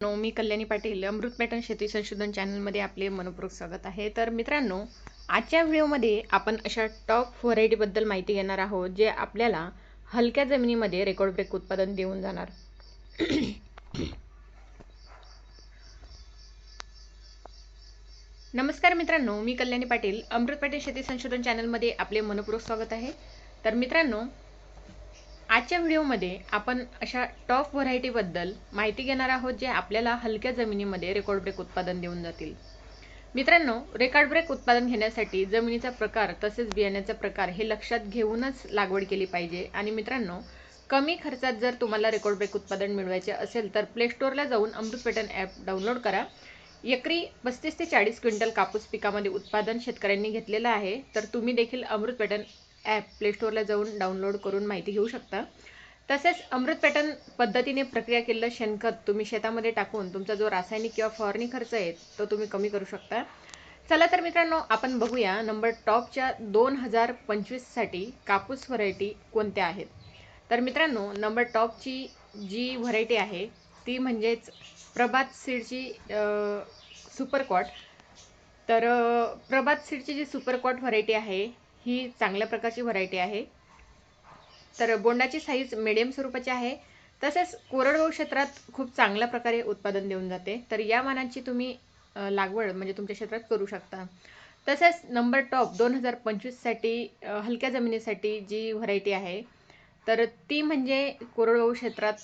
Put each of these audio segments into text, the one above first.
No मी Kalyani Patil Amrut pattern शेती संशोधन चॅनलमध्ये आपले मनपूर्वक स्वागत आहे. तर मित्रांनो आजच्या व्हिडिओमध्ये आपण अशा टॉप व्हरायटीबद्दल माहिती घेणार आहोत जे आपल्याला हलक्या जमिनीमध्ये रेकॉर्ड ब्रेक उत्पादन देऊन जाणार. नमस्कार मित्रांनो मी कल्याणी पाटील अमृत पाटील शेती संशोधन चॅनलमध्ये आपले मनपूर्वक स्वागत आहे. तर मित्रांनो आजच्या व्हिडिओमध्ये आपण अशा टॉप व्हरायटीबद्दल माहिती घेणार आहोत जे आपल्याला हलक्या जमिनीमध्ये रेकॉर्ड ब्रेक उत्पादन देऊन जातील. मित्रांनो रेकॉर्ड ब्रेक उत्पादन घेण्यासाठी जमिनीचा प्रकार तसेच बियाण्याचा प्रकार हे लक्षात घेऊनच लागवड केली पाहिजे. आणि मित्रांनो कमी खर्चात जर तुम्हाला रेकॉर्ड ब्रेक उत्पादन मिळवायचे असेल तर प्ले स्टोअरला जाऊन अमृत पेटन ॲप डाउनलोड करा. एकरी पस्तीस ते चाळीस क्विंटल कापूस पिकामध्ये उत्पादन शेतकऱ्यांनी घेतलेलं आहे. तर तुम्ही देखील अमृत पेटन ॲप प्लेस्टोअरला जाऊन डाउनलोड करून माहिती घेऊ शकता. तसेच अमृत पॅटर्न पद्धतीने प्रक्रिया केलेलं शेणखत तुम्ही शेतामध्ये टाकून तुमचा जो रासायनिक किंवा फवारणी खर्च आहे तो तुम्ही कमी करू शकता. चला तर मित्रांनो आपण बघूया नंबर टॉपच्या दोन हजार पंचवीससाठी कापूस व्हरायटी कोणत्या आहेत. तर मित्रांनो नंबर टॉपची जी व्हरायटी आहे ती म्हणजेच प्रभात सीडची सुपरकॉट तर प्रभात सीडची जी सुपरकॉट व्हरायटी आहे ही चांगल्या प्रकारची व्हरायटी आहे. तर बोंडाची साईज मिडियम स्वरूपाची आहे. तसेच कोरडवाहू क्षेत्रात खूप चांगल्या प्रकारे उत्पादन देऊन जाते. तर या मानाची तुम्ही लागवड म्हणजे तुमच्या क्षेत्रात करू शकता. तसेच नंबर टॉप दोन हजार पंचवीससाठी हलक्या जमिनीसाठी जी व्हरायटी आहे तर ती म्हणजे कोरडवाहू क्षेत्रात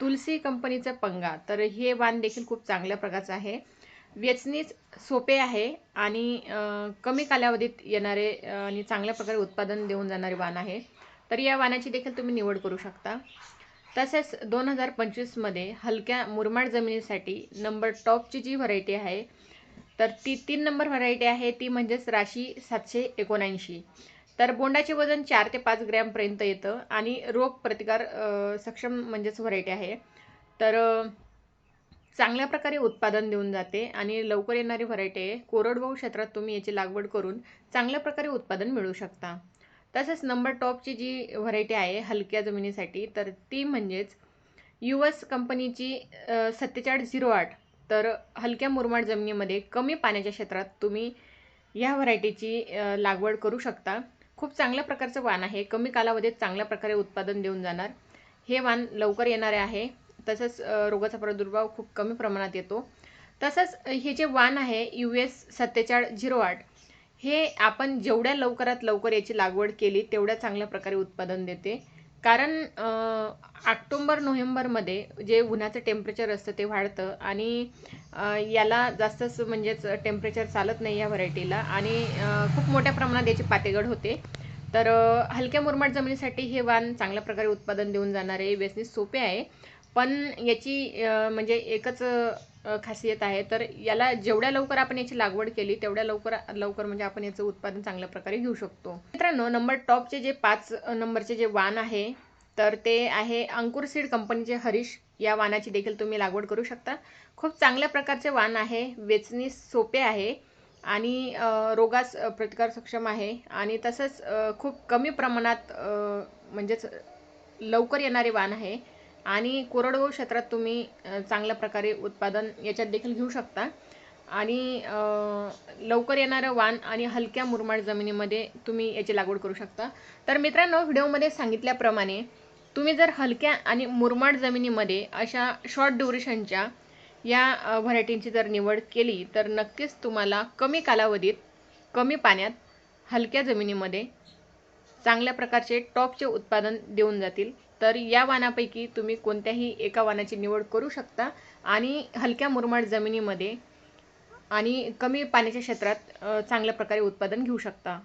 तुलसी कंपनीचं पंगा. तर हे वाण देखील खूप चांगल्या प्रकारचं आहे. वेचणीच सोपे आहे आणि कमी कालावधीत येणारे आणि चांगल्या प्रकारे उत्पादन देऊन जाणारे वाण आहे. तर या वाणाची देखील तुम्ही निवड करू शकता. तसेच दोन हजार पंचवीसमध्ये हलक्या मुरमाड जमिनीसाठी नंबर टॉपची जी व्हरायटी आहे तर ती तीन नंबर व्हरायटी आहे ती म्हणजेच राशी सातशे एकोणऐंशी. तर बोंडाचे वजन चार ते पाच ग्रॅमपर्यंत येतं आणि रोग प्रतिकार सक्षम म्हणजेच व्हरायटी आहे. तर चांगल्या प्रकारे उत्पादन देऊन जाते आणि लवकर येणारी व्हरायटी आहे. कोरडवाहू क्षेत्रात तुम्ही याची लागवड करून चांगल्या प्रकारे उत्पादन मिळवू शकता. तसेच नंबर टॉपची जी व्हरायटी आहे हलक्या जमिनीसाठी तर ती म्हणजेच यू एस कंपनीची सत्तेचाळीस झिरो आठ. तर हलक्या मुरमाड जमिनीमध्ये कमी पाण्याच्या क्षेत्रात तुम्ही या व्हरायटीची लागवड करू शकता. खूप चांगल्या प्रकारचं वाण आहे. कमी कालावधीत चांगल्या प्रकारे उत्पादन देऊन जाणार. हे वाण लवकर येणारे आहे. तसंच रोगाचा प्रादुर्भाव खूप कमी प्रमाणात येतो. तसंच हे जे वाण आहे यू एस सत्तेचाळ झिरो आठ हे आपण जेवढ्या लवकरात लवकर याची लागवड केली तेवढ्या चांगल्या प्रकारे उत्पादन देते. कारण ऑक्टोंबर नोव्हेंबरमध्ये जे उन्हाचं टेम्परेचर असतं ते वाढतं आणि याला जास्तच म्हणजेच टेम्परेचर चालत नाही या व्हरायटीला आणि खूप मोठ्या प्रमाणात याची पातेगड होते. तर हलक्या मुरमाड जमिनीसाठी हे वाण चांगल्या प्रकारे उत्पादन देऊन जाणारे व्यसनी सोपे आहे. पण याची म्हणजे एकच खासियत आहे. तर याला जेवढ्या लवकर आपण याची लागवड केली तेवढ्या लवकर लवकर म्हणजे आपण याचं उत्पादन चांगल्या प्रकारे घेऊ शकतो. मित्रांनो नंबर टॉपचे जे पाच नंबरचे जे वाण आहे तर ते आहे अंकुर सीड कंपनीचे हरीश. या वाणाची देखील तुम्ही लागवड करू शकता. खूप चांगल्या प्रकारचे वाण आहे वेचणी सोपे आहे आणि रोगास प्रतिकार सक्षम आहे. आणि तसंच खूप कमी प्रमाणात म्हणजेच लवकर येणारे वाण आहे. आणि कोरडवाहू क्षेत्रात तुम्ही चांगल्या प्रकारे उत्पादन याच्यात देखील घेऊ शकता. आणि लवकर येणारं वाण आणि हलक्या मुरमाड जमिनीमध्ये तुम्ही याची लागवड करू शकता. तर मित्रांनो व्हिडिओमध्ये सांगितल्याप्रमाणे तुम्ही जर हलक्या आणि मुरमाड जमिनीमध्ये अशा शॉर्ट ड्युरेशनच्या या व्हरायटींची जर निवड केली तर नक्कीच तुम्हाला कमी कालावधीत कमी पाण्यात हलक्या जमिनीमध्ये चांगल्या प्रकारचे टॉपचे उत्पादन देऊन जातील. तर या वाणापैकी तुम्ही कोणत्याही एका वाणाची निवड करू शकता. आणि हलक्या मुरमाड जमिनीमध्ये आणि कमी पाण्याच्या क्षेत्रात चांगल्या प्रकारे उत्पादन घेऊ शकता.